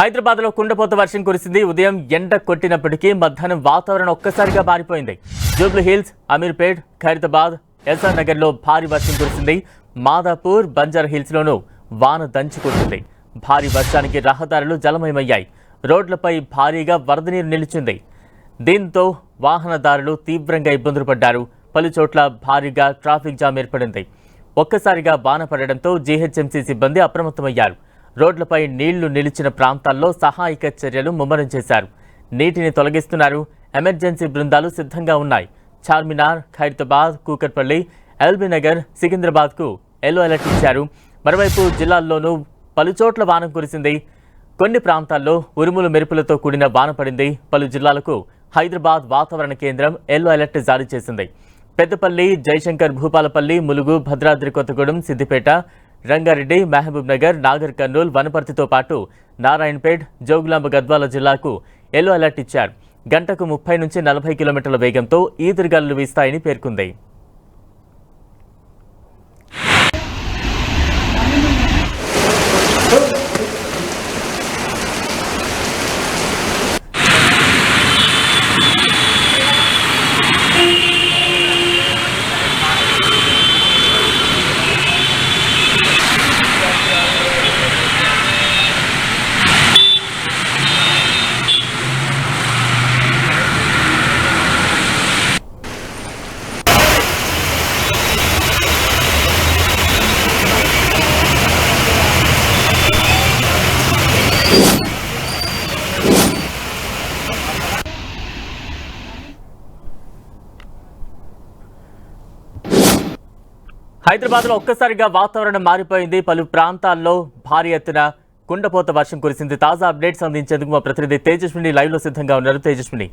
హైదరాబాద్లో కుండపోత వర్షం కురిసింది. ఉదయం ఎండ కొట్టినప్పటికీ మధ్యాహ్నం వాతావరణం ఒక్కసారిగా మారిపోయింది. జూబ్లీ హిల్స్ అమీర్పేట్ ఖైరతాబాద్ ఎస్ఆర్ నగర్లో భారీ వర్షం కురిసింది. మాదాపూర్ బంజారా హిల్స్ లోనూ వాన దంచి భారీ వర్షానికి రహదారులు జలమయమయ్యాయి. రోడ్లపై భారీగా వరద నీరు నిలిచింది. దీంతో వాహనదారులు తీవ్రంగా ఇబ్బందులు పడ్డారు. పలుచోట్ల భారీగా ట్రాఫిక్ జామ్ ఏర్పడింది. ఒక్కసారిగా వాన పడడంతో జీహెచ్ఎంసీ సిబ్బంది అప్రమత్తమయ్యారు. రోడ్లపై నీళ్ళు నిలిచిన ప్రాంతాల్లో సహాయక చర్యలు ముమ్మరం చేశారు. నీటిని తొలగిస్తున్నారు. ఎమర్జెన్సీ బృందాలు సిద్ధంగా ఉన్నాయి. చార్మినార్ ఖైరతాబాద్ కూకట్పల్లి ఎల్బీనగర్ సికింద్రాబాద్కు ఎల్లో అలర్ట్ ఇచ్చారు. మరోవైపు జిల్లాల్లోనూ పలుచోట్ల వానం కురిసింది. కొన్ని ప్రాంతాల్లో ఉరుములు మెరుపులతో కూడిన వాన పడింది. పలు జిల్లాలకు హైదరాబాద్ వాతావరణ కేంద్రం ఎల్లో అలర్ట్ జారీ చేసింది. పెద్దపల్లి జయశంకర్ భూపాలపల్లి ములుగు భద్రాద్రి కొత్తగూడెం సిద్దిపేట రంగారెడ్డి మహబూబ్ నగర్ నాగర్ కర్నూల్ వనపర్తితో పాటు నారాయణపేట్ జోగులాంబ గద్వాల జిల్లాకు ఎల్లో అలర్ట్ ఇచ్చారు. గంటకు ముప్పై నుంచి నలభై కిలోమీటర్ల వేగంతో ఈదురుగాలులు వీస్తాయని పేర్కొంది. హైదరాబాద్లో ఒక్కసారిగా వాతావరణం మారిపోయింది. పలు ప్రాంతాల్లో భారీ ఎత్తున కుండపోత వర్షం కురిసింది. తాజా అప్డేట్స్ అందించేందుకు మా ప్రతినిధి తేజస్విని లైవ్లో సిద్ధంగా ఉన్నారు. తేజస్విని.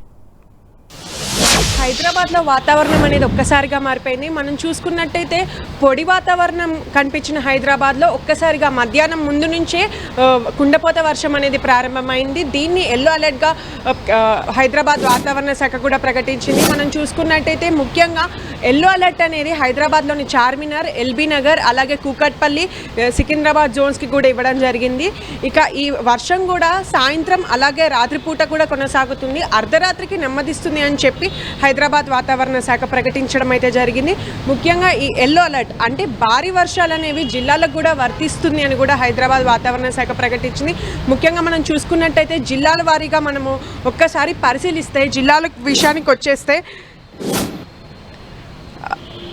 హైదరాబాద్లో వాతావరణం అనేది ఒక్కసారిగా మారిపోయింది. మనం చూసుకున్నట్టయితే పొడి వాతావరణం కనిపించిన హైదరాబాద్లో ఒక్కసారిగా మధ్యాహ్నం ముందు నుంచే కుండపోత వర్షం అనేది ప్రారంభమైంది. దీన్ని ఎల్లో అలర్ట్గా హైదరాబాద్ వాతావరణ శాఖ కూడా ప్రకటించింది. మనం చూసుకున్నట్టయితే ముఖ్యంగా ఎల్లో అలర్ట్ అనేది హైదరాబాద్లోని చార్మినార్ ఎల్బీ నగర్ అలాగే కూకట్పల్లి సికింద్రాబాద్ జోన్స్కి కూడా ఇవ్వడం జరిగింది. ఇక ఈ వర్షం కూడా సాయంత్రం అలాగే రాత్రిపూట కూడా కొనసాగుతుంది. అర్ధరాత్రికి నెమ్మదిస్తుంది అని చెప్పి హైదరాబాద్ వాతావరణ శాఖ ప్రకటించడం అయితే జరిగింది. ముఖ్యంగా ఈ ఎల్లో అలర్ట్ అంటే భారీ వర్షాలు అనేవి జిల్లాలకు కూడా వర్తిస్తుంది అని కూడా హైదరాబాద్ వాతావరణ శాఖ ప్రకటించింది. ముఖ్యంగా మనం చూసుకున్నట్టయితే జిల్లాల వారీగా మనము ఒక్కసారి పరిశీలిస్తే జిల్లాల విషయానికి వచ్చేస్తే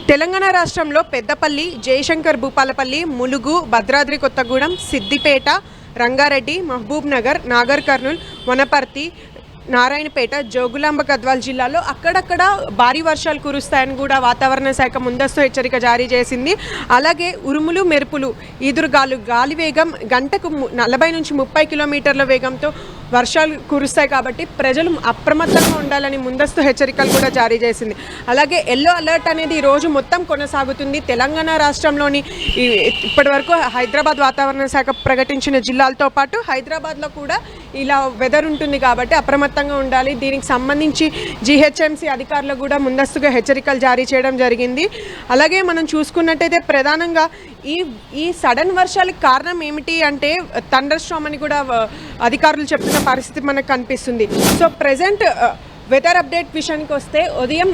తెలంగాణ రాష్ట్రంలో పెద్దపల్లి జయశంకర్ భూపాలపల్లి ములుగు భద్రాద్రి కొత్తగూడెం సిద్దిపేట రంగారెడ్డి మహబూబ్ నగర్ నాగర్ కర్నూల్ వనపర్తి నారాయణపేట జోగులాంబ గద్వాల్ జిల్లాలో అక్కడక్కడ భారీ వర్షాలు కురుస్తాయని కూడా వాతావరణ శాఖ ముందస్తు హెచ్చరిక జారీ చేసింది. అలాగే ఉరుములు మెరుపులు ఈదురుగాలు గాలి వేగం గంటకు నలభై నుంచి ముప్పై కిలోమీటర్ల వేగంతో వర్షాలు కురుస్తాయి కాబట్టి ప్రజలు అప్రమత్తంగా ఉండాలని ముందస్తు హెచ్చరికలు కూడా జారీ చేసింది. అలాగే ఎల్లో అలర్ట్ అనేది ఈ రోజు మొత్తం కొనసాగుతుంది. తెలంగాణ రాష్ట్రంలోని ఇప్పటివరకు హైదరాబాద్ వాతావరణ శాఖ ప్రకటించిన జిల్లాలతో పాటు హైదరాబాద్లో కూడా ఇలా వెదర్ ఉంటుంది కాబట్టి అప్రమత్తంగా ఉండాలి. దీనికి సంబంధించి జీహెచ్ఎంసీ అధికారులు కూడా ముందస్తుగా హెచ్చరికలు జారీ చేయడం జరిగింది. అలాగే మనం చూసుకున్నట్టయితే ప్రధానంగా ఈ ఈ సడన్ వర్షాలకు కారణం ఏమిటి అంటే థండర్ స్ట్రామ్ అని కూడా అధికారులు చెప్తున్న పరిస్థితి మనకు కనిపిస్తుంది. సో ప్రజెంట్ వెదర్ అప్డేట్ విషయానికి వస్తే ఉదయం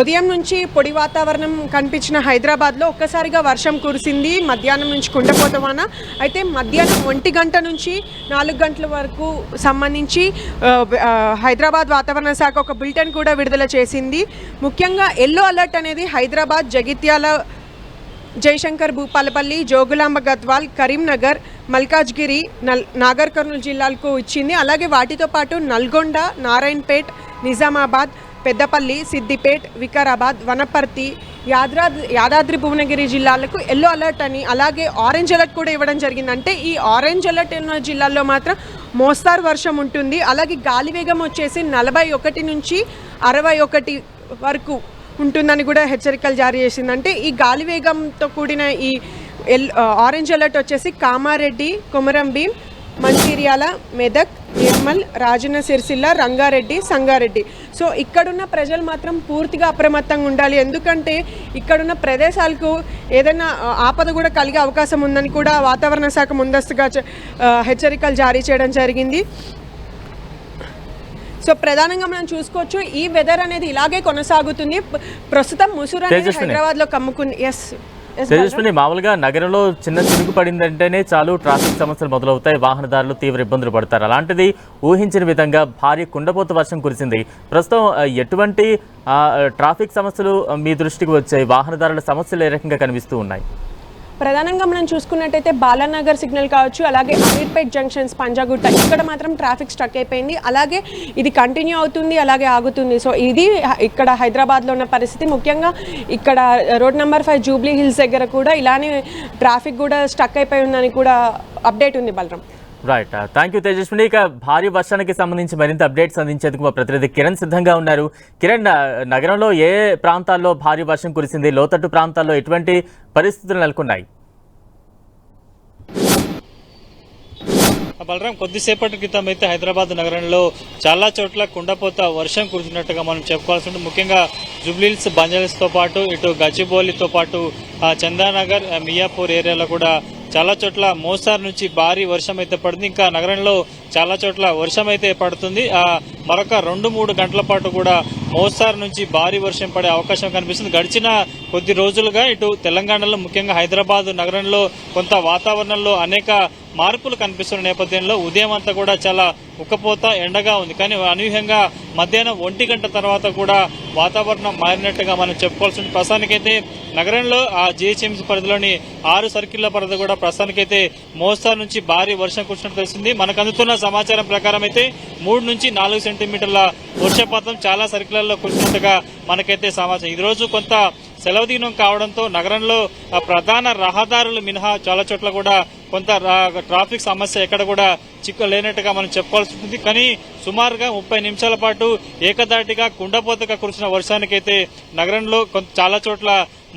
ఉదయం నుంచి పొడి వాతావరణం కనిపించిన హైదరాబాద్లో ఒక్కసారిగా వర్షం కురిసింది. మధ్యాహ్నం నుంచి కుండపోత వాన అయితే మధ్యాహ్నం ఒంటి గంట నుంచి నాలుగు గంటల వరకు సంబంధించి హైదరాబాద్ వాతావరణ శాఖ ఒక బులెటిన్ కూడా విడుదల చేసింది. ముఖ్యంగా ఎల్లో అలర్ట్ అనేది హైదరాబాద్ జగిత్యాల జయశంకర్ భూపాలపల్లి జోగులాంబ గద్వాల్ కరీంనగర్ మల్కాజ్గిరి నల్ నాగర్ కర్నూలు జిల్లాలకు ఇచ్చింది. అలాగే వాటితో పాటు నల్గొండ నారాయణపేట్ నిజామాబాద్ పెద్దపల్లి సిద్దిపేట్ వికారాబాద్ వనపర్తి యాద్రా యాదాద్రి భువనగిరి జిల్లాలకు ఎల్లో అలర్ట్ అని అలాగే ఆరెంజ్ అలర్ట్ కూడా ఇవ్వడం జరిగిందంటే ఈ ఆరెంజ్ అలర్ట్ ఉన్న జిల్లాల్లో మాత్రం మోస్తారు వర్షం ఉంటుంది. అలాగే గాలి వేగం వచ్చేసి నలభై ఒకటి నుంచి అరవై ఒకటి వరకు ఉంటుందని కూడా హెచ్చరికలు జారీ చేసింది అంటే ఈ గాలి వేగంతో కూడిన ఈ ఎల్ ఆరెంజ్ అలర్ట్ వచ్చేసి కామారెడ్డి కొమరం భీం మంచిర్యాల మెదక్ నిర్మల్ రాజన్న సిరిసిల్ల రంగారెడ్డి సంగారెడ్డి. సో ఇక్కడున్న ప్రజలు మాత్రం పూర్తిగా అప్రమత్తంగా ఉండాలి. ఎందుకంటే ఇక్కడున్న ప్రదేశాలకు ఏదైనా ఆపద కూడా కలిగే అవకాశం ఉందని కూడా వాతావరణ శాఖ ముందస్తుగా హెచ్చరికలు జారీ చేయడం జరిగింది. సో ప్రధానంగా మనం చూసుకోవచ్చు ఈ వెదర్ అనేది ఇలాగే కొనసాగుతుంది. ప్ర- ప్రస్తుతం ముసూర్ అనేది తేజస్విని. హైదరాబాద్లో కమ్ముకుంది. ఎస్ తేజస్విని మామూలుగా నగరంలో చిన్న చినుకు పడిందంటేనే చాలు ట్రాఫిక్ సమస్యలు మొదలవుతాయి. వాహనదారులు తీవ్ర ఇబ్బందులు పడతారు. అలాంటిది ఊహించిన విధంగా భారీ కుండపోత వర్షం కురిసింది. ప్రస్తుతం ఎటువంటి ట్రాఫిక్ సమస్యలు మీ దృష్టికి వచ్చాయి. వాహనదారుల సమస్యలు ఏ రకంగా కనిపిస్తూ ఉన్నాయి? ప్రధానంగా మనం చూసుకున్నట్టయితే బాలానగర్ సిగ్నల్ కావచ్చు అలాగే అమీర్పేట్ జంక్షన్స్ పంజాగుట్ట ఇక్కడ మాత్రం ట్రాఫిక్ స్టక్ అయిపోయింది. అలాగే ఇది కంటిన్యూ అవుతుంది అలాగే ఆగుతుంది. సో ఇది ఇక్కడ హైదరాబాద్లో ఉన్న పరిస్థితి. ముఖ్యంగా ఇక్కడ road number five Jubilee Hills దగ్గర కూడా ఇలానే ట్రాఫిక్ కూడా స్టక్ అయిపోయి ఉందని కూడా అప్డేట్ ఉంది Balaram. Right thank you Tejaswini ఇక భారీ వర్షానికి సంబంధించి మరింత అప్డేట్స్ అందించేందుకు మా ప్రతినిధి కిరణ్ సిద్ధంగా ఉన్నారు. కిరణ్ నగరంలో ఏ ప్రాంతాల్లో భారీ వర్షం కురిసింది? లోతట్టు ప్రాంతాల్లో ఎటువంటి పరిస్థితులు నెలకొన్నాయి? బలరాం కొద్దిసేపటి క్రితం అయితే హైదరాబాద్ నగరంలో చాలా చోట్ల కుండపోత వర్షం కురిసినట్టుగా మనం చెప్పుకోవాల్సి ఉంటుంది ముఖ్యంగా జుబ్లీల్స్ బంజారాస్తో పాటు ఇటు గచ్చిబౌలితో పాటు చందానగర్ మియాపూర్ ఏరియాలో కూడా చాలా చోట్ల మోస్తారు నుంచి భారీ వర్షం అయితే పడుతుంది ఇంకా నగరంలో చాలా చోట్ల వర్షం అయితే పడుతుంది. ఆ మరొక రెండు మూడు గంటల పాటు కూడా మోస్తారు నుంచి భారీ వర్షం పడే అవకాశం కనిపిస్తుంది. గడిచిన కొద్ది రోజులుగా ఇటు తెలంగాణలో ముఖ్యంగా హైదరాబాద్ నగరంలో కొంత వాతావరణంలో అనేక మార్పులు కనిపిస్తున్న నేపథ్యంలో ఉదయం అంతా కూడా చాలా ఉక్కపోత ఎండగా ఉంది. కానీ అనూహ్యంగా మధ్యాహ్నం ఒంటి గంట తర్వాత కూడా వాతావరణం మారినట్టుగా మనం చెప్పుకోవాల్సి ఉంది ప్రస్తుతానికైతే నగరంలో ఆ జిహెచ్ఎంసీ పరిధిలోని ఆరు సర్కిళ్ళ పరిధి కూడా ప్రస్తుతానికైతే మోస్తారు నుంచి భారీ వర్షం కురిసినట్టు తెలిసింది మనకు అందుతున్న సమాచారం ప్రకారం అయితే మూడు నుంచి నాలుగు సెంటీమీటర్ల వర్షపాతం చాలా సర్కిళ్ళలో కురిసినట్టుగా మనకైతే సమాచారం. ఈరోజు రోజు కొంత సెలవు దినం కావడంతో నగరంలో ఆ ప్రధాన రహదారులు మినహా చాలా చోట్ల కూడా కొంత రా- ట్రాఫిక్ సమస్య ఎక్కడ కూడా చిక్కు లేనట్టుగా మనం చెప్పుకోవాల్సి ఉంటుంది. కానీ సుమారుగా ముప్పై నిమిషాల పాటు ఏకదాటిగా కుండపోతగా కురిసిన వర్షానికైతే నగరంలో కొంత చాలా చోట్ల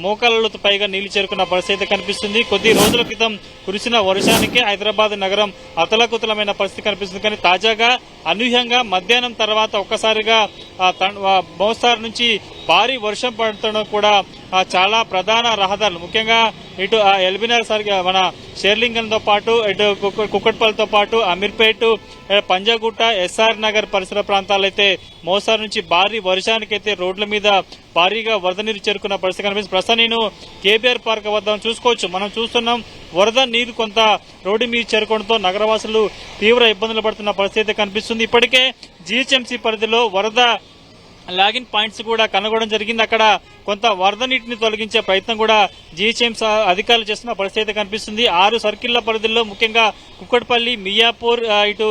మోకాళ్ళతో పైగా నీళ్ళు చేరుకున్న పరిస్థితి కనిపిస్తుంది. కొద్ది రోజుల క్రితం కురిసిన వర్షానికి హైదరాబాద్ నగరం అతలకుతలమైన పరిస్థితి కనిపిస్తుంది. కానీ తాజాగా అనూహ్యంగా మధ్యాహ్నం తర్వాత ఒక్కసారిగా మోస్తారు నుంచి భారీ వర్షం పడటం కూడా చాలా ప్రధాన రహదారులు ముఖ్యంగా ఇటు ఆ ఎల్బినార్ సరిగా మన షేర్లింగంతో పాటు ఇటు కుక్క- కుక్కట్పల్లితో పాటు అమీర్పేట్ పంజాగుట్ట ఎస్ఆర్ నగర్ పరిసర ప్రాంతాలైతే మోసార్ నుంచి భారీ వర్షానికైతే రోడ్ల మీద భారీగా వరద నీరు చేరుకున్న పరిస్థితి కనిపిస్తుంది. ప్రస్తుతం నేను కేబీఆర్ పార్క్ వద్ద చూసుకోవచ్చు. మనం చూస్తున్నాం వరద నీరు కొంత రోడ్డు మీద చేరుకోవడంతో నగరవాసులు తీవ్ర ఇబ్బందులు పడుతున్న పరిస్థితి అయితే కనిపిస్తుంది. ఇప్పటికే జీహెచ్ఎంసీ పరిధిలో వరద లాగిన్ పాయింట్స్ కూడా కనుగొనడం జరిగింది. అక్కడ కొంత వరద నీటిని తొలగించే ప్రయత్నం కూడా జీహెచ్ఎంసీ అధికారులు చేస్తున్న పరిస్థితి అయితే కనిపిస్తుంది. ఆరు సర్కిళ్ళ పరిధిలో ముఖ్యంగా కుక్కట్పల్లి మియాపూర్ ఇటు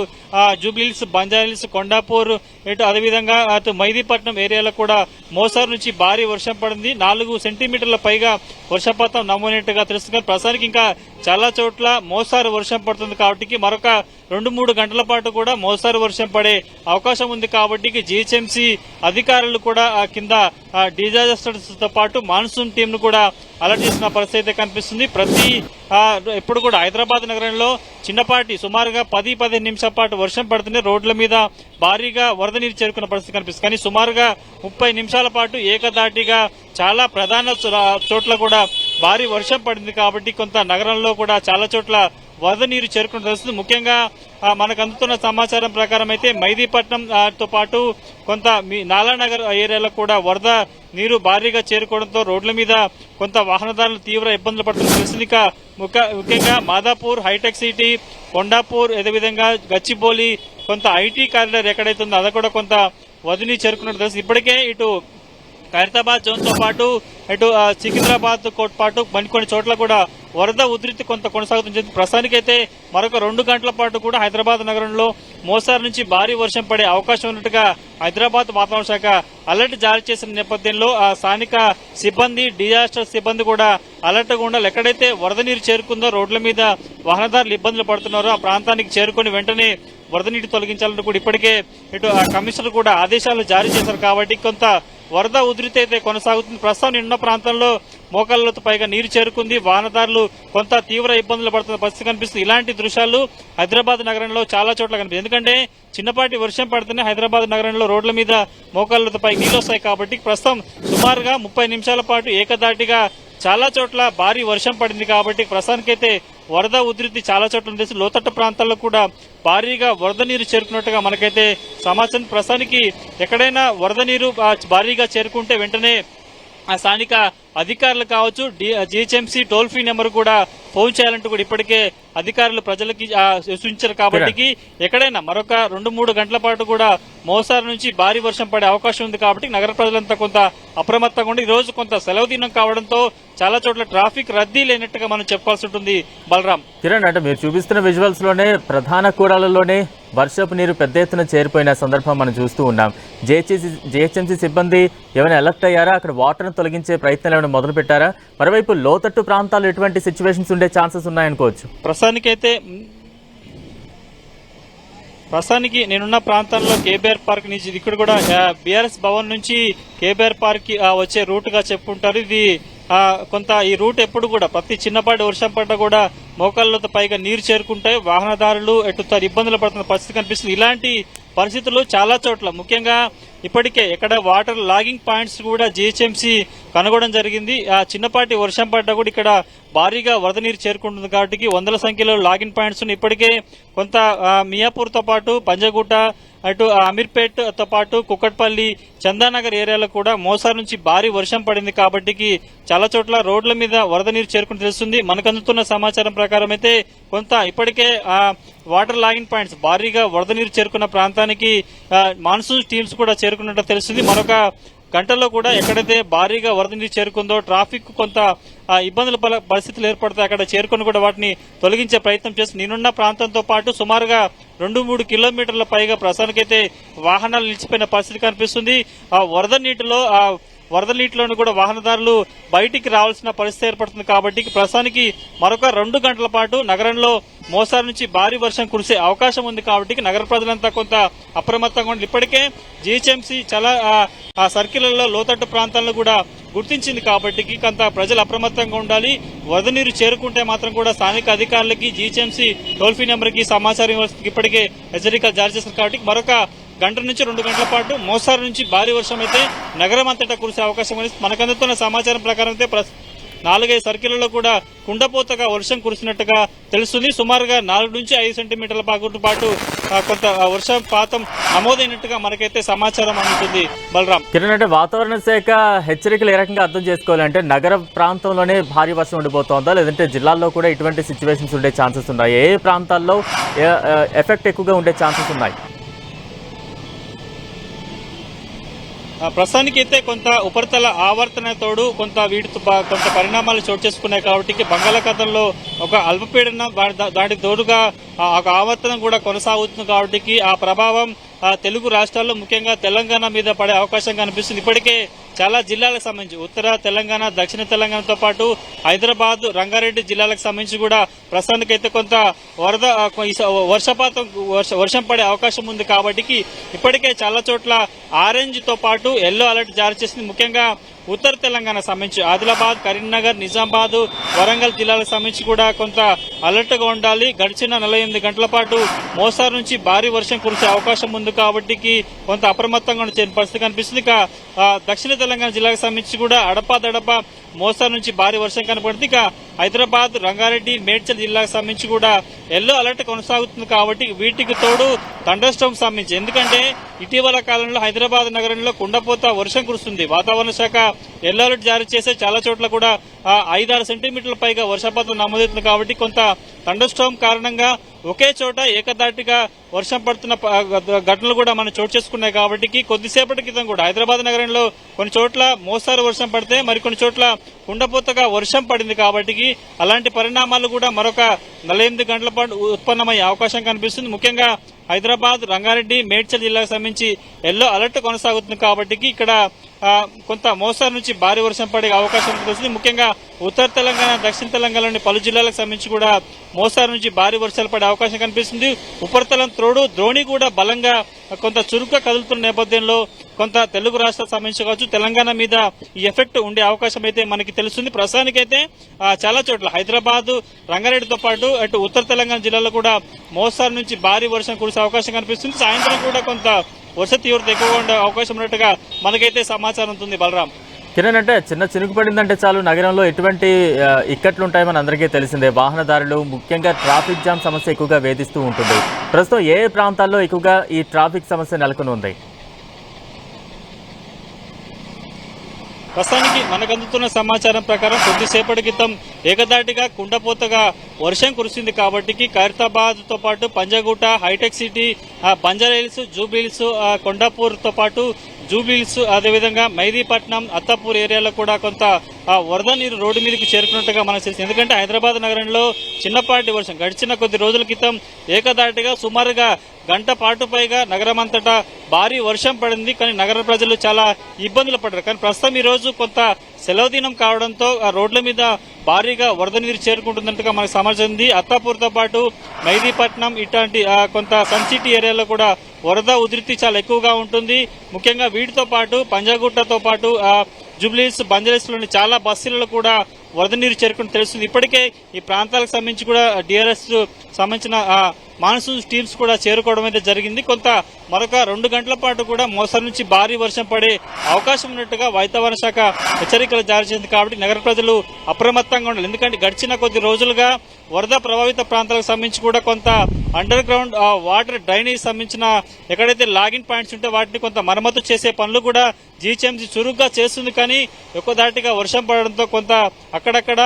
జూబ్లీహిల్స్ బంజారిల్స్ కొండాపూర్ ఇటు అదేవిధంగా అటు మైదీపట్నం ఏరియాలో కూడా మోసారు నుంచి భారీ వర్షం పడింది. నాలుగు సెంటీమీటర్ల పైగా వర్షపాతం నమోనట్టుగా తెలుస్తుంది. ప్రస్తుతానికి ఇంకా చాలా చోట్ల మోసారు వర్షం పడుతుంది కాబట్టి మరొక రెండు మూడు గంటల పాటు కూడా మోసారు వర్షం పడే అవకాశం ఉంది కాబట్టి జీహెచ్ఎంసీ అధికారులు కూడా కింద డిజాస్టర్స్ తో పాటు మాన్సూన్ టీంను కూడా అలర్ట్ చేసిన పరిస్థితి అయితే కనిపిస్తుంది. ప్రతి ఎప్పుడు కూడా హైదరాబాద్ నగరంలో చిన్నపాటి సుమారుగా పది పదిహేను నిమిషాల పాటు వర్షం పడుతుంది. రోడ్ల మీద భారీగా వరద నీరు చేరుకున్న పరిస్థితి కనిపిస్తుంది. కానీ సుమారుగా ముప్పై నిమిషాల పాటు ఏకదాటిగా చాలా ప్రధాన చో- చోట్ల కూడా భారీ వర్షం పడింది కాబట్టి కొంత నగరంలో కూడా చాలా చోట్ల వరద నీరు చేరుకుని తెలుస్తుంది ముఖ్యంగా మనకు అందుతున్న సమాచారం ప్రకారం అయితే మైదీపట్నం తో పాటు కొంత మీ నాలానగర్ ఏరియాలో కూడా వరద నీరు భారీగా చేరుకోవడంతో రోడ్ల మీద కొంత వాహనదారులు తీవ్ర ఇబ్బందులు పడుతున్న తెలిసింది ఇక ముఖ్యంగా మాదాపూర్ హైటెక్ సిటీ కొండాపూర్ అదేవిధంగా గచ్చిబోలి కొంత ఐటీ కారిడార్ ఎక్కడైతుందో అది కూడా కొంత వదిలి చేరుకున్నట్టు తెలుసు ఇప్పటికే ఇటు ఖైరతాబాద్ జోన్తో పాటు ఇటు సికింద్రాబాద్ పాటు మరికొన్ని చోట్ల కూడా వరద ఉధృతి కొంత కొనసాగుతుంది ప్రస్తుతానికైతే మరొక రెండు గంటల పాటు కూడా హైదరాబాద్ నగరంలో మోసారు నుంచి భారీ వర్షం పడే అవకాశం ఉన్నట్టుగా హైదరాబాద్ వాతావరణ శాఖ అలర్ట్ జారీ చేసిన నేపథ్యంలో ఆ స్థానిక సిబ్బంది డిజాస్టర్ సిబ్బంది కూడా అలర్ట్ ఉండాలి. ఎక్కడైతే వరద నీరు చేరుకుందో రోడ్ల మీద వాహనదారులు ఇబ్బందులు పడుతున్నారో ఆ ప్రాంతానికి చేరుకొని వెంటనే వరద నీటి తొలగించాలని కూడా ఇప్పటికే ఇటు ఆ కమిషనర్ కూడా ఆదేశాలు జారీ చేశారు. కాబట్టి కొంత వరద ఉధృతి అయితే కొనసాగుతుంది. ప్రస్తుతం నిన్న ప్రాంతంలో మోకాళ్ళతో పైగా నీరు చేరుకుంది. వానదారులు కొంత తీవ్ర ఇబ్బందులు పడుతున్న పరిస్థితి కనిపిస్తుంది. ఇలాంటి దృశ్యాలు హైదరాబాద్ నగరంలో చాలా చోట్ల కనిపిస్తుంది ఎందుకంటే చిన్నపాటి వర్షం పడితేనే హైదరాబాద్ నగరంలో రోడ్ల మీద మోకాళ్ళతో పై నీళ్ళు వస్తాయి కాబట్టి ప్రస్తుతం సుమారుగా ముప్పై నిమిషాల పాటు ఏకదాటిగా చాలా చోట్ల భారీ వర్షం పడింది కాబట్టి ప్రస్తుతానికైతే వరద ఉధృతి చాలా చోట్ల ఉంది. లోతట్టు ప్రాంతాల్లో కూడా భారీగా వరద నీరు చేరుకున్నట్టుగా మనకైతే సమాచారం. ప్రస్తుతానికి ఎక్కడైనా వరద నీరు భారీగా చేరుకుంటే వెంటనే ఆ స్థానిక అధికారులు కావచ్చు జిహెచ్ఎంసీ టోల్ ఫ్రీ నెంబర్ కూడా ఫోన్ చేయాలంటూ కూడా ఇప్పటికే అధికారులు ప్రజలకి సూచించారు కాబట్టి ఎక్కడైనా మరొక రెండు మూడు గంటల పాటు కూడా మోసారు నుంచి భారీ వర్షం పడే అవకాశం ఉంది కాబట్టి నగర ప్రజలంతా కొంత అప్రమత్తంగా ఉండి ఈ రోజు కొంత సెలవు దినం కావడంతో చాలా చోట్ల ట్రాఫిక్ రద్దీ లేనట్టుగా మనం చెప్పాల్సి ఉంటుంది. బలరాం. కిరణ్ అంటే మీరు చూపిస్తున్న విజువల్స్లోనే ప్రధాన కూడలలోనే వర్షపు నీరు పెద్ద ఎత్తున చేరిపోయిన సందర్భం మనం చూస్తూ ఉన్నాం. జేహెచ్ఎంసీ జేహెచ్ఎంసీ సిబ్బంది ఏమైనా అలర్ట్ అయ్యారా? అక్కడ వాటర్ను తొలగించే ప్రయత్నాలు ప్రచారాన్ని మొదలు పెట్టారా మరోవైపు లోతట్టు ప్రాంతాల్లో ఎటువంటి సిచ్యువేషన్స్ ఉండే ఛాన్సెస్ ఉన్నాయనుకోవచ్చు ప్రస్తుతానికైతే ప్రస్తుతానికి నేనున్న ప్రాంతంలో కేబీఆర్ పార్క్ నుంచి ఇక్కడ కూడా బీఆర్ఎస్ భవన్ నుంచి కేబీఆర్ పార్క్ వచ్చే రూట్గా చెప్పుకుంటారు. ఇది కొంత ఈ రూట్ ఎప్పుడు కూడా ప్రతి చిన్నపాటి వర్షం పడ్డ కూడా మోకాళ్ళతో పైగా నీరు చేరుకుంటాయి. వాహనదారులు ఎటు ఇబ్బందులు పడుతున్న పరిస్థితి కనిపిస్తుంది. ఇలాంటి పరిస్థితులు చాలా చోట్ల. ముఖ్యంగా ఇప్పటికే ఇక్కడ వాటర్ లాగింగ్ పాయింట్స్ కూడా జిహెచ్ఎంసీ కనుగొనడం జరిగింది. ఆ చిన్నపాటి వర్షం పడ్డా కూడా ఇక్కడ భారీగా వరద నీరు చేరుకుంటుంది కాబట్టి వందల సంఖ్యలో లాగిన్ పాయింట్స్ ఇప్పటికే కొంత మియాపూర్తో పాటు పంజగుట్ట అటు అమీర్పేట్తో పాటు కుక్కట్పల్లి చందానగర్ ఏరియాలో కూడా మోసార్ నుంచి భారీ వర్షం పడింది కాబట్టి చాలా చోట్ల రోడ్ల మీద వరద నీరు చేరుకుని తెలుస్తుంది. మనకు అందుతున్న సమాచారం ప్రకారం అయితే కొంత ఇప్పటికే వాటర్ లాగిన్ పాయింట్స్ భారీగా వరద నీరు చేరుకున్న ప్రాంతానికి మాన్సూన్ టీమ్స్ కూడా చేరుకున్నట్టు తెలుస్తుంది. మరొక గంటల్లో కూడా ఎక్కడైతే భారీగా వరద నీరు చేరుకుందో ట్రాఫిక్ కొంత ఆ, ఇబ్బందుల పల- పరిస్థితులు ఏర్పడతాయి. అక్కడ చేరుకొని కూడా వాటిని తొలగించే ప్రయత్నం చేస్తూ నేనున్న ప్రాంతంతో పాటు సుమారుగా రెండు మూడు కిలోమీటర్ల పైగా ప్రస్తుతానికైతే వాహనాలు నిలిచిపోయిన పరిస్థితి కనిపిస్తుంది. ఆ వరద నీటిలో ఆ వరద నీటిలోని కూడా వాహనదారులు బయటికి రావాల్సిన పరిస్థితి ఏర్పడుతుంది కాబట్టి ప్రస్తుతానికి మరొక రెండు గంటల పాటు నగరంలో మోసారి నుంచి భారీ వర్షం కురిసే అవకాశం ఉంది కాబట్టి నగర ప్రజలంతా కొంత అప్రమత్తంగా ఉండి ఇప్పటికే జీహెచ్ఎంసీ చాలా ఆ- సర్కిళ్ళలో లోతట్టు ప్రాంతాలను కూడా గుర్తించింది కాబట్టి కొంత ప్రజలు అప్రమత్తంగా ఉండాలి. వరద నీరు చేరుకుంటే మాత్రం కూడా స్థానిక అధికారులకి జీహెచ్ఎంసీ టోల్ ఫ్రీ నెంబర్కి సమాచారం ఇప్పటికే హెచ్చరికలు జారీ చేశారు కాబట్టి మరొక గంట నుంచి రెండు గంటల పాటు మోస్తారు నుంచి భారీ వర్షం అయితే నగరం అంతటా కురిసే అవకాశం ఉంది. మనకు అందుతున్న సమాచారం ప్రకారం అయితే నాలుగైదు సర్కిళ్ళలో కూడా కుండపోతగా వర్షం కురిసినట్టుగా తెలుస్తుంది. సుమారుగా నాలుగు నుంచి ఐదు సెంటీమీటర్ల పాటు పాటు కొంత వర్షపాతం నమోదైనట్టుగా మనకైతే సమాచారం అందుతుంది బలరాం. కిరణ్ అంటే వాతావరణ శాఖ హెచ్చరికలు ఏ రకంగా అర్థం చేసుకోవాలంటే నగర ప్రాంతంలోనే భారీ వర్షం ఉండిపోతుందా లేదంటే జిల్లాల్లో కూడా ఇటువంటి సిచ్యువేషన్స్ ఉండే ఛాన్సెస్ ఉన్నాయి? ఏ ప్రాంతాల్లో ఎఫెక్ట్ ఎక్కువగా ఉండే ఛాన్సెస్ ఉన్నాయి? ప్రస్తుతానికి అయితే కొంత ఉపరితల ఆవర్తన తోడు కొంత వీటితో కొంత పరిణామాలు చోటు చేసుకున్నాయి కాబట్టి బంగాళాఖాతంలో ఒక అల్పపీడనం దాని- దానికి తోడుగా ఒక ఆవర్తనం కూడా కొనసాగుతుంది కాబట్టి ఆ ప్రభావం ఆ, తెలుగు రాష్ట్రాల్లో ముఖ్యంగా తెలంగాణ మీద పడే అవకాశం కనిపిస్తుంది. ఇప్పటికే చాలా జిల్లాలకు సంబంధించి ఉత్తర తెలంగాణ దక్షిణ తెలంగాణతో పాటు హైదరాబాద్ రంగారెడ్డి జిల్లాలకు సంబంధించి కూడా ప్రస్తుతానికైతే కొంత వరద ఈ వర్షపాతం వర్షం పడే అవకాశం ఉంది కాబట్టి ఇప్పటికే చాలా చోట్ల ఆరెంజ్తో పాటు ఎల్లో అలర్ట్ జారీ చేసింది. ముఖ్యంగా ఉత్తర తెలంగాణ సంబంధించి ఆదిలాబాద్ కరీంనగర్ నిజామాబాద్ వరంగల్ జిల్లాలకు సంబంధించి కూడా కొంత అలర్ట్గా ఉండాలి. గడిచిన నలభై ఎనిమిది గంటల పాటు మోసారు నుంచి భారీ వర్షం కురిసే అవకాశం ఉంది కాబట్టి కొంత అప్రమత్తంగా ఉండే పరిస్థితి కనిపిస్తుంది. ఇక దక్షిణ తెలంగాణ జిల్లాకు సంబంధించి కూడా అడప దడప మోసారు నుంచి భారీ వర్షం కనపడుతుంది. ఇక హైదరాబాద్ రంగారెడ్డి మేడ్చల్ జిల్లాకు సంబంధించి కూడా ఎల్లో అలర్ట్ కొనసాగుతుంది కాబట్టి వీటికి తోడు థండర్ సంబంధించి. ఎందుకంటే ఇటీవల కాలంలో హైదరాబాద్ నగరంలో కుండపోత వర్షం కురుస్తుంది. వాతావరణ శాఖ ఎల్లో అలర్ట్ జారీ చేసే చాలా చోట్ల కూడా ఐదారు సెంటీమీటర్ల పైగా వర్షపాతం నమోదవుతుంది కాబట్టి కొంత థండర్ కారణంగా ఒకే చోట ఏకదాటిగా వర్షం పడుతున్న గ- ఘటనలు కూడా మనం చోటు చేసుకున్నాయి కాబట్టి కొద్దిసేపటి క్రితం కూడా హైదరాబాద్ నగరంలో కొన్ని చోట్ల మోస్తారు వర్షం పడితే మరికొన్ని చోట్ల కుండపోతగా వర్షం పడింది కాబట్టి అలాంటి పరిణామాలు కూడా మరొక నలభై ఎనిమిది గంటల పాటు ఉత్పన్నమయ్యే అవకాశం కనిపిస్తుంది. ముఖ్యంగా హైదరాబాద్ రంగారెడ్డి మేడ్చల్ జిల్లాకు సంబంధించి ఎల్లో అలర్ట్ కొనసాగుతుంది కాబట్టి ఇక్కడ కొంత మోస్తారు నుంచి భారీ వర్షం పడే అవకాశం కనిపిస్తుంది ముఖ్యంగా ఉత్తర తెలంగాణ దక్షిణ తెలంగాణలోని పలు జిల్లాలకు సంబంధించి కూడా మోస్తారు నుంచి భారీ వర్షాలు పడే అవకాశం కనిపిస్తుంది. ఉపరితలం త్రోడు ద్రోణి కూడా బలంగా కొంత చురుగ్గా కదులుతున్న నేపథ్యంలో కొంత తెలుగు రాష్ట్రాలకు సంబంధించి కావచ్చు తెలంగాణ మీద ఈ ఎఫెక్ట్ ఉండే అవకాశం అయితే మనకి తెలుస్తుంది. ప్రస్తుతానికైతే చాలా చోట్ల హైదరాబాద్ రంగారెడ్డితో పాటు అటు ఉత్తర తెలంగాణ జిల్లాలో కూడా మోస్తారు నుంచి భారీ వర్షం కురిసే అవకాశం కనిపిస్తుంది. సాయంత్రం కూడా కొంత వర్ష తీవ్రత ఎక్కువగా ఉండే అవకాశం ఉన్నట్టుగా మనకైతే సమాచారం ఉంటుంది బలరాం. కిరణ్ అంటే చిన్న చినుకు పడిందంటే చాలు. నగరంలో ఎటువంటి ఇక్కట్లు ఉంటాయో మన అందరికీ తెలిసిందే. వాహనదారులు ముఖ్యంగా ట్రాఫిక్ జామ్ సమస్య ఎక్కువగా వేధిస్తూ ఉంటుంది. ప్రస్తుతం ఏ ఏ ప్రాంతాల్లో ఎక్కువగా ఈ ట్రాఫిక్ సమస్య నెలకొని ఉంది ప్రస్తుతానికి మనకు అందుతున్న సమాచారం ప్రకారం కొద్దిసేపటి క్రితం ఏకదాటిగా కుండపోతగా వర్షం కురిసింది కాబట్టి ఖైరతాబాద్తో పాటు పంజాగుట్ట హైటెక్ సిటీ ఆ, హిల్స్ జూబ్లీహిల్స్ ఆ, తో పాటు జూబ్లీహిల్స్ అదేవిధంగా మైదీపట్నం అత్తాపూర్ ఏరియాలో కూడా కొంత వరద నీరు రోడ్డు మీదకి చేరుకున్నట్టుగా మనకు తెలిసింది. ఎందుకంటే హైదరాబాద్ నగరంలో చిన్నపాటి వర్షం. గడిచిన కొద్ది రోజుల క్రితం ఏకదాటిగా సుమారుగా గంట పాటు పైగా నగరం అంతటా భారీ వర్షం పడింది. కానీ నగర ప్రజలు చాలా ఇబ్బందులు పడ్డారు. కానీ ప్రస్తుతం ఈ రోజు కొంత సెలవు దినం కావడంతో ఆ రోడ్ల మీద భారీగా వరద నీరు చేరుకుంటున్నట్టుగా మనకు సమాచారం ఉంది అత్తాపూర్తో పాటు మైదీపట్నం ఇట్లాంటి కొంత సన్సిటీ ఏరియాలో కూడా వరద ఉధృతి చాలా ఎక్కువగా ఉంటుంది. ముఖ్యంగా వీటితో పాటు పంజాగుట్టతో పాటు జుబ్లీస్ జూబ్లీస్ బంజారాస్లోని చాలా బస్సులలో కూడా వరద నీరు చేరుకుని తెలుస్తుంది. ఇప్పటికే ఈ ప్రాంతాలకు సంబంధించి కూడా డిఆర్ఎస్ సంబంధించిన మాన్సూన్ టీమ్స్ కూడా చేరుకోవడం అయితే జరిగింది. కొంత మరొక రెండు గంటల పాటు కూడా మోసం నుంచి భారీ వర్షం పడే అవకాశం ఉన్నట్టుగా వాతావరణ శాఖ హెచ్చరికలు జారీ చేసింది. కాబట్టి నగర ప్రజలు అప్రమత్తంగా ఉండాలి. ఎందుకంటే గడిచిన కొద్ది రోజులుగా వరద ప్రభావిత ప్రాంతాలకు సంబంధించి కూడా కొంత అండర్ గ్రౌండ్ వాటర్ డ్రైనేజ్ సంబంధించిన ఎక్కడైతే లాగిన్ పాయింట్స్ ఉంటే వాటిని కొంత మరమ్మతు చేసే పనులు కూడా జీహెచ్ఎంసీ చురుగ్గా చేస్తుంది. కానీ ఎక్కువ దాటిగా వర్షం పడడంతో కొంత అక్కడక్కడ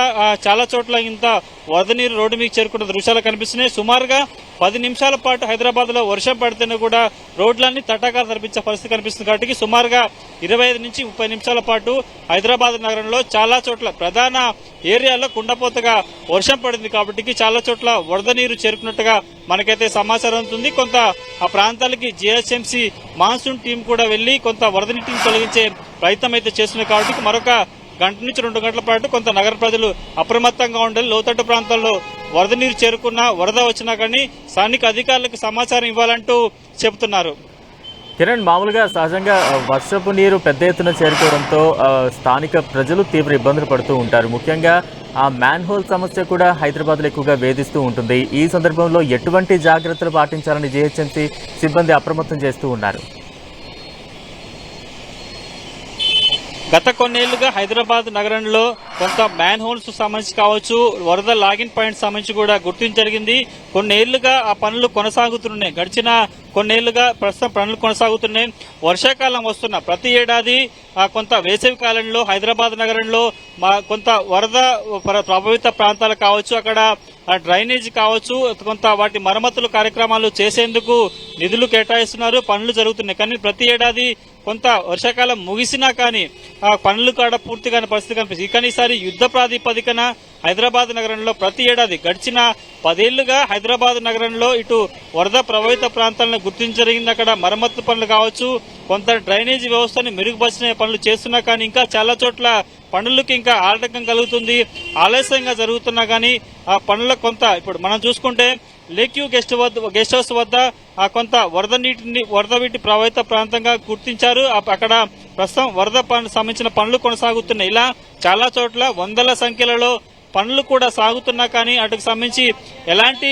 చాలా చోట్ల ఇంత వరద నీరు రోడ్డు మీకు చేరుకున్న దృశ్యాలు కనిపిస్తున్నాయి. సుమారుగా పది నిమిషాల పాటు హైదరాబాద్లో వర్షం పడితేనే కూడా రోడ్లన్నీ తటాకాలు తరిపించే పరిస్థితి కనిపిస్తుంది. కాబట్టి సుమారుగా ఇరవై ఐదు నుంచి ముప్పై నిమిషాల పాటు హైదరాబాద్ నగరంలో చాలా చోట్ల ప్రధాన ఏరియాలో కుండపోతగా వర్షం పడింది. కాబట్టి చాలా చోట్ల వరద నీరు చేరుకున్నట్టుగా మనకైతే సమాచారం ఉంటుంది కొంత ఆ ప్రాంతాలకి జిహెచ్ఎంసీ మాన్సూన్ టీం కూడా వెళ్ళి కొంత వరద నీటిని తొలగించే ప్రయత్నం అయితే చేస్తున్నాయి కాబట్టి మరొక గంట నుంచి రెండు గంటల పాటు కొంత నగర ప్రజలు అప్రమత్తంగా ఉండాలి. లోతట్టు ప్రాంతాల్లో వరద నీరు చేరుకున్నా వరద వచ్చినా కానీ స్థానిక అధికారులకు సమాచారం ఇవ్వాలంటూ చెబుతున్నారు. కిరణ్ మామూలుగా సహజంగా వర్షపు నీరు పెద్ద ఎత్తున చేరుకోవడంతో స్థానిక ప్రజలు తీవ్ర ఇబ్బందులు పడుతూ ఉంటారు. ముఖ్యంగా ఆ మ్యాన్ హోల్ సమస్య కూడా హైదరాబాద్లో ఎక్కువగా వేధిస్తూ ఉంటుంది. ఈ సందర్భంలో ఎటువంటి జాగ్రత్తలు పాటించాలని జీహెచ్ఎంసీ సిబ్బంది అప్రమత్తం చేస్తూ ఉన్నారు. గత కొన్నేళ్ళుగా హైదరాబాద్ నగరంలో కొంత మ్యాన్ హోల్స్ సంబంధించి కావచ్చు వరద లాగిన్ పాయింట్ సంబంధించి కూడా గుర్తించి జరిగింది. కొన్నేళ్ళుగా ఆ పనులు కొనసాగుతున్నాయి. గడిచిన కొన్నేళ్ళుగా ప్రస్తుతం పనులు కొనసాగుతున్నాయి. వర్షాకాలం వస్తున్న ప్రతి ఏడాది కొంత వేసవి కాలంలో హైదరాబాద్ నగరంలో మా కొంత వరద ప్రభావిత ప్రాంతాలు కావచ్చు అక్కడ డ్రైనేజ్ కావచ్చు కొంత వాటి మరమ్మతులు కార్యక్రమాలు చేసేందుకు నిధులు కేటాయిస్తున్నారు. పనులు జరుగుతున్నాయి. కానీ ప్రతి ఏడాది కొంత వర్షాకాలం ముగిసినా కానీ ఆ పనులు కాడ పూర్తి కాని పరిస్థితి కనిపిస్తుంది. కానీ ఈసారి యుద్ధ ప్రాతిపదికన హైదరాబాద్ నగరంలో ప్రతి ఏడాది గడిచిన పదేళ్ళుగా హైదరాబాద్ నగరంలో ఇటు వరద ప్రభావిత ప్రాంతాలను గుర్తించగలిగింది అక్కడ మరమ్మత్తు పనులు కావచ్చు కొంత డ్రైనేజీ వ్యవస్థని మెరుగుపరిచిన పనులు చేస్తున్నా కానీ ఇంకా చాలా చోట్ల పనులకు ఇంకా ఆటంకం కలుగుతుంది. ఆలస్యంగా జరుగుతున్నా కానీ ఆ పనుల కొంత ఇప్పుడు మనం చూసుకుంటే లేక్యూ గెస్ట్ వద్ద గెస్ట్ హౌస్ వద్ద కొంత వరద నీటిని వరద నీటి ప్రభావిత ప్రాంతంగా గుర్తించారు. అక్కడ ప్రస్తుతం వరద పనులు సంబంధించిన పనులు కొనసాగుతున్నాయి. ఇలా చాలా చోట్ల వందల సంఖ్యలలో పనులు కూడా సాగుతున్నా కానీ అటుకు సంబంధించి ఎలాంటి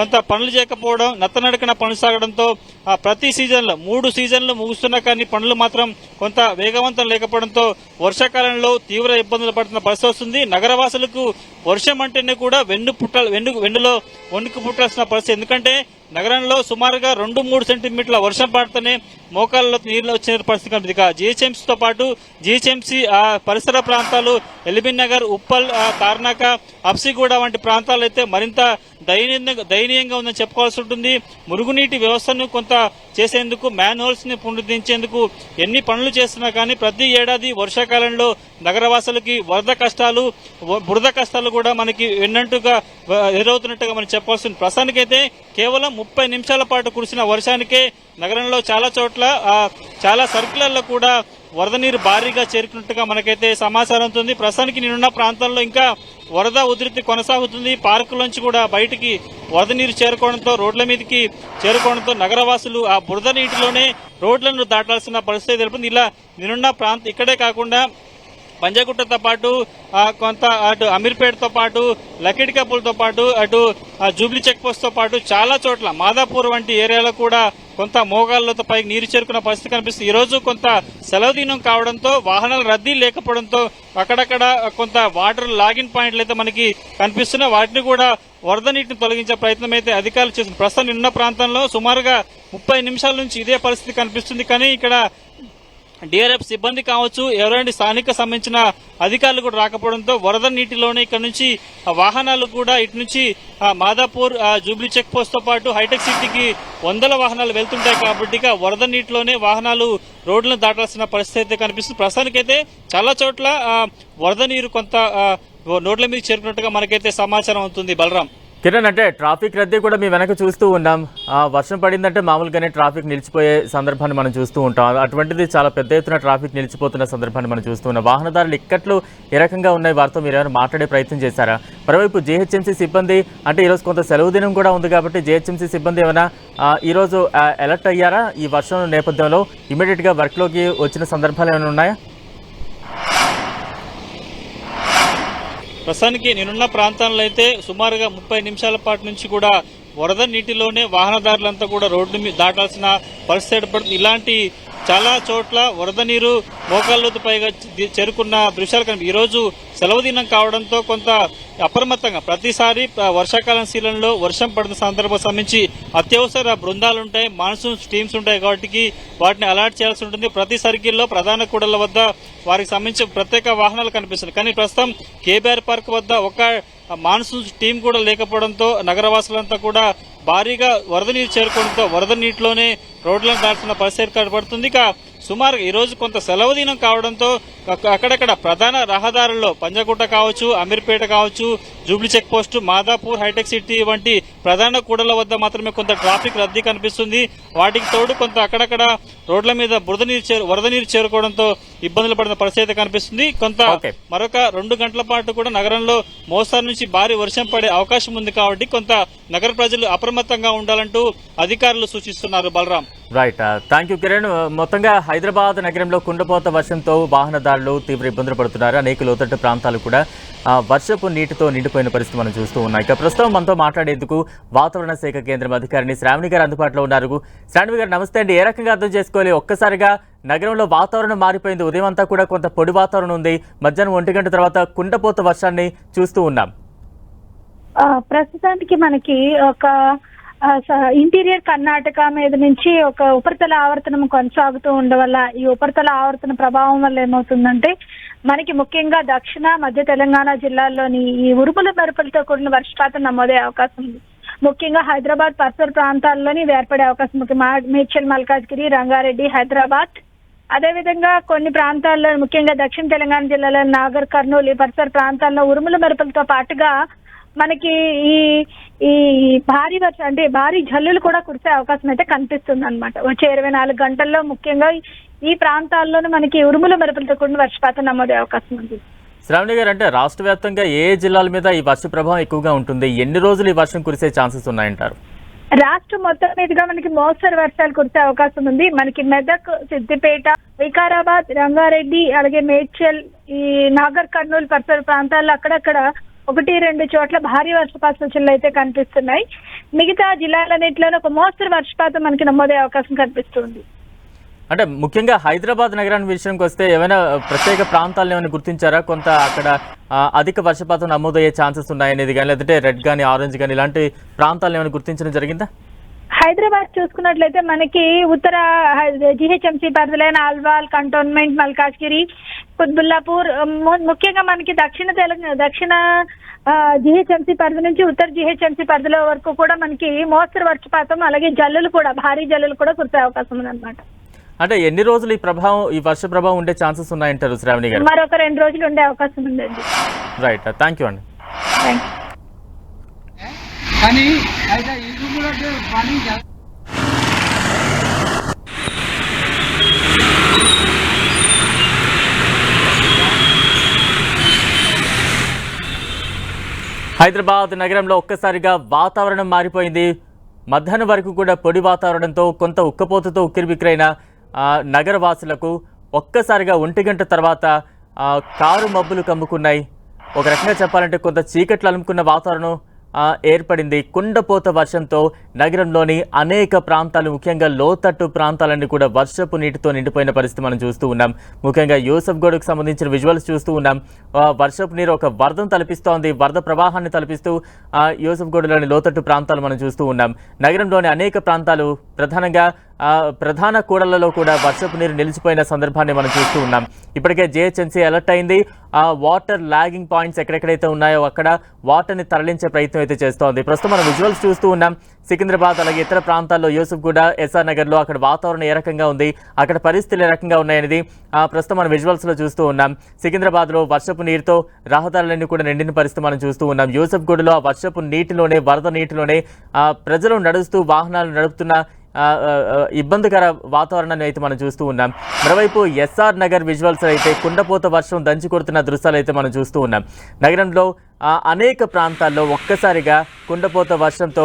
కొంత పనులు చేయకపోవడం నత్తనడకన పనులు సాగడంతో ఆ, ప్రతి సీజన్లో మూడు సీజన్లు ముగుస్తున్నా కానీ పనులు మాత్రం కొంత వేగవంతం లేకపోవడంతో వర్షాకాలంలో తీవ్ర ఇబ్బందులు పడుతున్న పరిస్థితి వస్తుంది. నగరవాసులకు వర్షం అంటేనే కూడా వెన్ను పుట్ట వెన్ను వెన్నులో వణుకు పుట్టాల్సిన పరిస్థితి. ఎందుకంటే నగరంలో సుమారుగా రెండు మూడు సెంటీమీటర్ల వర్షం పడితేనే మోకాళ్ళలో నీళ్ళు వచ్చిన పరిస్థితి కనిపిస్తుంది. ఇక పాటు జిహెచ్ఎంసీ ఆ పరిసర ప్రాంతాలు ఎల్బీ నగర్ ఉప్పల్ తార్నాక అప్సిగూడ వంటి ప్రాంతాలు అయితే మరింత దయనీయంగా దయనీయంగా ఉందని చెప్పుకోవాల్సి ఉంటుంది. మురుగునీటి వ్యవస్థను కొంత చేసేందుకు మ్యాన్హోల్స్ని పునరుద్ధరించేందుకు ఎన్ని పనులు చేస్తున్నా కానీ ప్రతి ఏడాది వర్షాకాలంలో నగరవాసులకి వరద కష్టాలు బురద కష్టాలు కూడా మనకి ఎన్నంటుగా ఎదురవుతున్నట్టుగా మనం చెప్పాల్సింది ప్రస్తుతానికైతే కేవలం ముప్పై నిమిషాల పాటు కురిసిన వర్షానికే నగరంలో చాలా చోట్ల చాలా సర్కిళ్ళలో కూడా వరద నీరు భారీగా చేరుకున్నట్టుగా మనకైతే సమాచారం ఉంటుంది ప్రస్తుతానికి నేనున్న ప్రాంతంలో ఇంకా వరద ఉధృతి కొనసాగుతుంది. పార్కులోంచి కూడా బయటికి వరద నీరు చేరుకోవడంతో రోడ్ల మీదకి చేరుకోవడంతో నగరవాసులు ఆ బురద నీటిలోనే రోడ్లను దాటాల్సిన పరిస్థితి తెలిపింది. ఇలా నేనున్న ప్రాంతం ఇక్కడే కాకుండా పంజగుట్టతో పాటు కొంత అటు అమీర్పేటతో పాటు లకిడి కప్పులతో పాటు అటు జూబ్లీ చెక్పోస్ట్తో పాటు చాలా చోట్ల మాదాపూర్ వంటి ఏరియాలో కూడా కొంత మోగాళ్ళతో పైకి నీరు చేరుకున్న పరిస్థితి కనిపిస్తుంది. ఈ రోజు కొంత సెలవు దినం కావడంతో వాహనాల రద్దీ లేకపోవడంతో అక్కడక్కడ కొంత వాటర్ లాగిన్ పాయింట్లు అయితే మనకి కనిపిస్తున్నాయి. వాటిని కూడా వరద నీటిని తొలగించే ప్రయత్నం అయితే అధికారులు చేసిన ప్రస్తుతం నిన్న ప్రాంతంలో సుమారుగా ముప్పై నిమిషాల నుంచి ఇదే పరిస్థితి కనిపిస్తుంది. కానీ ఇక్కడ డిఆర్ఎఫ్ సిబ్బంది కావచ్చు ఎవరైనా స్థానిక సంబంధించిన అధికారులు కూడా రాకపోవడంతో వరద నీటిలోనే ఇక్కడ నుంచి వాహనాలు కూడా ఇటు నుంచి మాదాపూర్ జూబ్లీ చెక్ పోస్ట్తో పాటు హైటెక్ సిటీకి వందల వాహనాలు వెళ్తుంటాయి కాబట్టి వరద నీటిలోనే వాహనాలు రోడ్లను దాటాల్సిన పరిస్థితి అయితే కనిపిస్తుంది. ప్రస్తుతానికైతే చాలా చోట్ల వరద నీరు కొంత నోట్ల రోడ్ల మీద చేరుకున్నట్టుగా మనకైతే సమాచారం అవుతుంది. బలరాం. కిరణ్ అంటే ట్రాఫిక్ రద్దీ కూడా మీ వెనక చూస్తూ ఉన్నాం. వర్షం పడిందంటే మామూలుగానే ట్రాఫిక్ నిలిచిపోయే సందర్భాన్ని మనం చూస్తూ ఉంటాం. అటువంటిది చాలా పెద్ద ఎత్తున ట్రాఫిక్ నిలిచిపోతున్న సందర్భాన్ని మనం చూస్తూ ఉన్నాం. వాహనదారులు ఇక్కట్లు ఏ రకంగా ఉన్నాయి. వారితో మీరు ఏమైనా మాట్లాడే ప్రయత్నం చేశారా? మరోవైపు జేహెచ్ఎంసీ సిబ్బంది అంటే ఈరోజు కొంత సెలవు దినం కూడా ఉంది కాబట్టి జేహెచ్ఎంసీ సిబ్బంది ఏమైనా ఈరోజు అలర్ట్ అయ్యారా ఈ వర్షం నేపథ్యంలో? ఇమీడియట్గా వర్క్లోకి వచ్చిన సందర్భాలు ఏమైనా ఉన్నాయా? ప్రస్తుతానికి నేనున్న ప్రాంతంలో అయితే సుమారుగా ముప్పై నిమిషాల పాటు నుంచి కూడా వరద నీటిలోనే వాహనదారులంతా కూడా రోడ్డు మీద దాటాల్సిన పరిస్థితి ఏర్పడుతుంది. ఇలాంటి చాలా చోట్ల వరద నీరు మోకాళ్ళతో పైగా చేరుకున్న దృశ్యాలు కనిపి ఈరోజు సెలవు దినం కావడంతో కొంత అప్రమత్తంగా ప్రతిసారి వర్షాకాలం సీజన్లో వర్షం పడిన సందర్భం సంబంధించి అత్యవసర బృందాలు ఉంటాయి మాన్సూన్ టీమ్స్ ఉంటాయి కాబట్టి వాటిని అలర్ట్ చేయాల్సి ఉంటుంది. ప్రతి సర్కిల్లో ప్రధాన కూడళ్ళ వద్ద వారికి సంబంధించి ప్రత్యేక వాహనాలు కనిపిస్తున్నాయి. కానీ ప్రస్తుతం కేబీఆర్ పార్క్ వద్ద ఒక మాన్సూన్ టీం కూడా లేకపోవడంతో నగరవాసులంతా కూడా భారీగా వరద నీరు చేరుకోవడంతో వరద నీటిలోనే రోడ్లను దాటుతున్న పరిస్థితి కనబడుతుంది ఇక సుమారు ఈ రోజు కొంత సెలవు దినం కావడంతో అక్క- అక్కడక్కడ ప్రధాన రహదారుల్లో పంజగుట్ట కావచ్చు అమీర్పేట కావచ్చు Jubilee check post Madhapur hitech city వంటి ప్రధాన కూడళ్ళ వద్ద మాత్రమే కొంత ట్రాఫిక్ రద్దీ కనిపిస్తుంది. వాటికి తోడు కొంత అక్కడక్కడ రోడ్ల మీద బురద నీరు చేరు వరద నీరు చేరుకోవడంతో ఇబ్బందులు పడిన పరిస్థితి కనిపిస్తుంది. కొంత. మరొక రెండు గంటల పాటు కూడా నగరంలో మోస్తారు నుంచి భారీ వర్షం పడే అవకాశం ఉంది కాబట్టి కొంత నగర ప్రజలు అప్రమత్తంగా ఉండాలంటూ అధికారులు సూచిస్తున్నారు Balaram. Right thank you Kiran మొత్తంగా హైదరాబాద్ నగరంలో కుండపోత వర్షంతో వాహనదారులు తీవ్ర ఇబ్బందులు పడుతున్నారు. అనేక లోతట్టు ప్రాంతాలు కూడా వర్షపు నీటితో నిండిపోయిన పరిస్థితి మనం చూస్తూ ఉన్నాం. ఇక ప్రస్తుతం మనతో మాట్లాడేందుకు వాతావరణ శాఖ కేంద్రం అధికారిని శ్రావణి గారు అందుబాటులో ఉన్నారు. శ్రావణి గారు నమస్తే అండి. ఏ రకంగా అర్థం చేసుకోవాలి? ఒక్కసారిగా నగరంలో వాతావరణం మారిపోయింది. ఉదయం అంతా కూడా కొంత పొడి వాతావరణం ఉంది. మధ్యాహ్నం ఒంటి గంట తర్వాత కుండపోత వర్షాన్ని చూస్తూ ఉన్నాం. ప్రస్తుతానికి మనకి ఒక ఇంటీరియర్ కర్ణాటక మీద నుంచి ఒక ఉపరితల ఆవర్తనం కొనసాగుతూ ఉండడం వల్ల ఈ ఉపరితల ఆవర్తన ప్రభావం వల్ల ఏమవుతుందంటే మనకి ముఖ్యంగా దక్షిణ మధ్య తెలంగాణ జిల్లాల్లోని ఈ ఉరుముల మెరుపులతో కూడిన వర్షపాతం నమోదయ్యే అవకాశం ఉంది. ముఖ్యంగా హైదరాబాద్ పరిసర ప్రాంతాల్లోని ఏర్పడే అవకాశం ఉంది. మా- మేడ్చల్ మల్కాజ్గిరి రంగారెడ్డి హైదరాబాద్. అదేవిధంగా కొన్ని ప్రాంతాల్లో ముఖ్యంగా దక్షిణ తెలంగాణ జిల్లాలో నాగర్ కర్నూలు ఈ పరిసర ప్రాంతాల్లో ఉరుముల మెరుపులతో పాటుగా మనకి ఈ ఈ భారీ వర్షం అంటే భారీ జల్లులు కూడా కురిసే అవకాశం అయితే కనిపిస్తుంది అనమాట వచ్చే ఇరవై నాలుగు గంటల్లో ముఖ్యంగా ఈ ప్రాంతాల్లోనే మనకి ఉరుముల మెరుపులతో కూడిన వర్షపాతం నమోదయ్యే అవకాశం ఉంది. శ్రావణి గారు అంటే రాష్ట్ర వ్యాప్తంగా ఏ ఏ జిల్లాల మీద ఈ వర్ష ప్రభావం ఎక్కువగా ఉంటుంది? ఎన్ని రోజులు ఈ వర్షం కురిసే ఛాన్సెస్ ఉన్నాయంటారు? రాష్ట్రం మొత్తం మీదుగా మనకి మోస్తరు వర్షాలు కురిసే అవకాశం ఉంది. మనకి మెదక్ సిద్దిపేట వికారాబాద్ రంగారెడ్డి అలాగే మేడ్చల్ ఈ నాగర్ కర్నూలు పరిసర ప్రాంతాల్లో అక్కడక్కడ ఒకటి రెండు చోట్ల భారీ వర్షపాత సూచనలు అయితే కనిపిస్తున్నాయి. మిగతా జిల్లాలన్నింటిలోనూ ఒక మోస్తరు వర్షపాతం మనకి నమోదయ్యే అవకాశం కనిపిస్తుంది. అంటే ముఖ్యంగా హైదరాబాద్ నగరాన్ని విషయంకి వస్తే ఏమైనా ప్రత్యేక ప్రాంతాలను ఏమైనా గుర్తించారా? కొంత అక్కడ అధిక వర్షపాతం నమోదయ్యే ఛాన్సెస్ ఉన్నాయనేది కానీ లేదంటే రెడ్ కానీ ఆరెంజ్ కానీ ఇలాంటి ప్రాంతాలను ఏమైనా గుర్తించడం జరిగిందా? హైదరాబాద్ చూసుకున్నట్లయితే మనకి ఉత్తర జిహెచ్ఎంసీ పరిధిలైన అల్వాల్ కంటోన్మెంట్ మల్కాజ్గిరి కుత్బుల్లాపూర్ ముఖ్యంగా మనకి దక్షిణ తెలంగాణ దక్షిణ జిహెచ్ఎంసీ పరిధి నుంచి ఉత్తర జిహెచ్ఎంసీ పరిధిలో వరకు కూడా మనకి మోస్తరు వర్షపాతం అలాగే జల్లులు కూడా భారీ జల్లులు కూడా కురిసే అవకాశం ఉందన్నమాట. అంటే ఎన్ని రోజులు ఈ ప్రభావం ఈ వర్ష ప్రభావం ఉండే ఛాన్సెస్ ఉన్నాయంటారు శ్రావణి గారు? మరొక రెండు రోజులు ఉండే అవకాశం ఉందండి. రైట్ థ్యాంక్ యూ అండి. థ్యాంక్ యూ కానీ అయితే ఇది హైదరాబాద్ నగరంలో ఒక్కసారిగా వాతావరణం మారిపోయింది. మధ్యాహ్నం వరకు కూడా పొడి వాతావరణంతో కొంత ఉక్కపోతతో ఉక్కిరిబిక్కిరైన నగరవాసులకు ఒక్కసారిగా ఒంటి గంట తర్వాత కారు మబ్బులు కమ్ముకున్నాయి. ఒక రకంగా చెప్పాలంటే కొంత చీకట్లు అలుముకున్న వాతావరణం ఏర్పడింది. కుండపోత వర్షంతో నగరంలోని అనేక ప్రాంతాలు ముఖ్యంగా లోతట్టు ప్రాంతాలన్నీ కూడా వర్షపు నీటితో నిండిపోయిన పరిస్థితి మనం చూస్తూ ఉన్నాం. ముఖ్యంగా యూసఫ్ గోడ్కు సంబంధించిన విజువల్స్ చూస్తూ ఉన్నాం. వర్షపు నీరు ఒక వరదను తలపిస్తోంది వరద ప్రవాహాన్ని తలపిస్తూ ఆ, యూసఫ్ గోడ్లోని లోతట్టు ప్రాంతాలు మనం చూస్తూ ఉన్నాం. నగరంలోని అనేక ప్రాంతాలు ప్రధానంగా ప్రధాన కూడళ్ళలో కూడా వర్షపు నీరు నిలిచిపోయిన సందర్భాన్ని మనం చూస్తూ ఉన్నాం. ఇప్పటికే జిహెచ్ఎంసీ అలర్ట్ అయింది. ఆ వాటర్ లాగింగ్ పాయింట్స్ ఎక్కడెక్కడైతే ఉన్నాయో అక్కడ వాటర్ని తరలించే ప్రయత్నం అయితే చేస్తోంది. ప్రస్తుతం మనం విజువల్స్ చూస్తూ ఉన్నాం. సికింద్రాబాద్ అలాగే ఇతర ప్రాంతాల్లో యూసుఫ్ కూడా ఎస్ఆర్ నగర్లో అక్కడ వాతావరణం ఏ రకంగా ఉంది? అక్కడ పరిస్థితులు ఏ రకంగా ఉన్నాయనేది ప్రస్తుతం మనం విజువల్స్లో చూస్తూ ఉన్నాం. సికింద్రాబాద్లో వర్షపు నీరుతో రహదారులన్నీ కూడా నిండిన పరిస్థితి మనం చూస్తూ ఉన్నాం. యూసుఫ్ గూడలో ఆ వర్షపు నీటిలోనే వరద నీటిలోనే ప్రజలు నడుస్తూ వాహనాలు నడుపుతున్న ఇబ్బందికర వాతావరణాన్ని అయితే మనం చూస్తూ ఉన్నాం. మరోవైపు ఎస్ఆర్ నగర్ విజువల్స్ అయితే కుండపోత వర్షం దంచి కొడుతున్న దృశ్యాలు అయితే మనం చూస్తూ ఉన్నాం. నగరంలో అనేక ప్రాంతాల్లో ఒక్కసారిగా కుండపోత వర్షంతో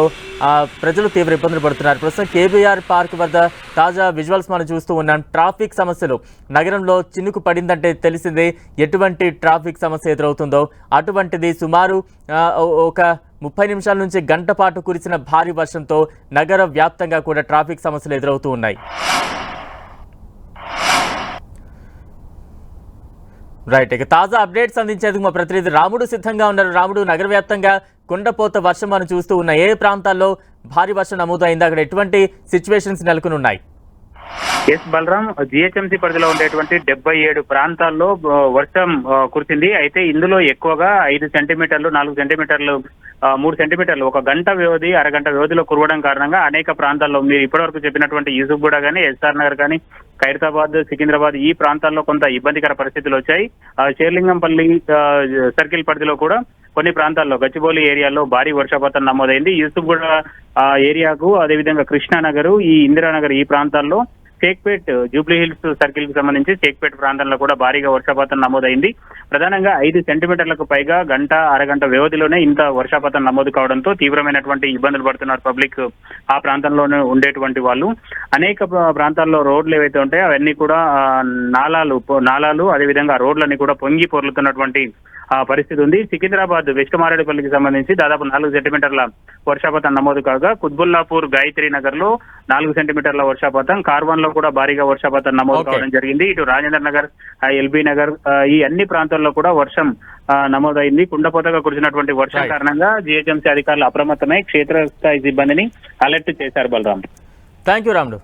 ప్రజలు తీవ్ర ఇబ్బందులు పడుతున్నారు. ప్రస్తుతం కేబీఆర్ పార్క్ వద్ద తాజా విజువల్స్ మనం చూస్తూ ఉన్నాం. ట్రాఫిక్ సమస్యలు నగరంలో చినుకు పడిందంటే తెలిసిందే. ఎటువంటి ట్రాఫిక్ సమస్య ఎదురవుతుందో అటువంటిది సుమారు ఒక ముప్పై నిమిషాల నుంచి గంట పాటు కురిసిన భారీ వర్షంతో నగర వ్యాప్తంగా కూడా ట్రాఫిక్ సమస్యలు ఎదురవుతూ ఉన్నాయి. రైట్ ఇక తాజా అప్డేట్స్ అందించేందుకు మా ప్రతినిధి రాముడు సిద్ధంగా ఉన్నారు. రాముడు నగర వ్యాప్తంగా కుండపోత వర్షం మనం చూస్తూ ఉన్న. ఏ ప్రాంతాల్లో భారీ వర్షం నమోదైంది? అక్కడ ఎటువంటి సిచ్యువేషన్స్ నెలకొని ఉన్నాయి ఎస్ బలరాం జిహెచ్ఎంసీ పరిధిలో ఉండేటువంటి డెబ్బై ఏడు ప్రాంతాల్లో వర్షం కురిసింది. అయితే ఇందులో ఎక్కువగా ఐదు సెంటీమీటర్లు నాలుగు సెంటీమీటర్లు మూడు సెంటీమీటర్లు. ఒక గంట వ్యవధి అరగంట వ్యవధిలో కురవడం కారణంగా అనేక ప్రాంతాల్లో మీరు ఇప్పటివరకు చెప్పినటువంటి యూసుఫ్గూడ కానీ ఎస్ఆర్ నగర్ కానీ ఖైరతాబాద్ సికింద్రాబాద్ ఈ ప్రాంతాల్లో కొంత ఇబ్బందికర పరిస్థితులు వచ్చాయి. ఆ, షేర్లింగంపల్లి సర్కిల్ పరిధిలో కూడా కొన్ని ప్రాంతాల్లో గచ్చిబౌలి ఏరియాలో భారీ వర్షపాతం నమోదైంది. యూసుఫ్గూడ ఆ, ఏరియాకు అదేవిధంగా కృష్ణానగర్ ఈ ఇందిరానగర్ ఈ ప్రాంతాల్లో షేక్పేట్ uh, జూబ్లీ హిల్స్ సర్కిల్కి సంబంధించి షేక్పేట్ ప్రాంతంలో కూడా భారీగా వర్షపాతం నమోదైంది. ప్రధానంగా ఐదు సెంటీమీటర్లకు పైగా గంట అరగంట వ్యవధిలోనే ఇంత వర్షపాతం నమోదు కావడంతో తీవ్రమైనటువంటి ఇబ్బందులు పడుతున్నారు పబ్లిక్ ఆ ప్రాంతంలోనే ఉండేటువంటి వాళ్ళు. అనేక ప్రాంతాల్లో రోడ్లు ఏవైతే ఉంటాయో అవన్నీ కూడా నాళాలు నాలాలు నాలాలు అదేవిధంగా రోడ్లన్నీ కూడా పొంగి పొర్లుతున్నటువంటి పరిస్థితి ఉంది. సికింద్రాబాద్ వెస్ట్ మారేడుపల్లికి సంబంధించి దాదాపు నాలుగు సెంటీమీటర్ల వర్షపాతం నమోదు కాగా కుత్బుల్లాపూర్ గాయత్రి నగర్లో నాలుగు సెంటీమీటర్ల వర్షపాతం కార్వాన్లో కూడా భారీగా వర్షపాతం నమోదు. కావడం జరిగింది. ఇటు రాజేంద్ర నగర్ ఎల్బీ నగర్ ఈ అన్ని ప్రాంతాల్లో కూడా వర్షం నమోదైంది. కుండపోతగా కురిసినటువంటి వర్షం. కారణంగా జిహెచ్ఎంసీ అధికారులు అప్రమత్తమై క్షేత్రస్థాయి సిబ్బందిని అలర్ట్ చేశారు బలరాం. థ్యాంక్ యూ రాముడు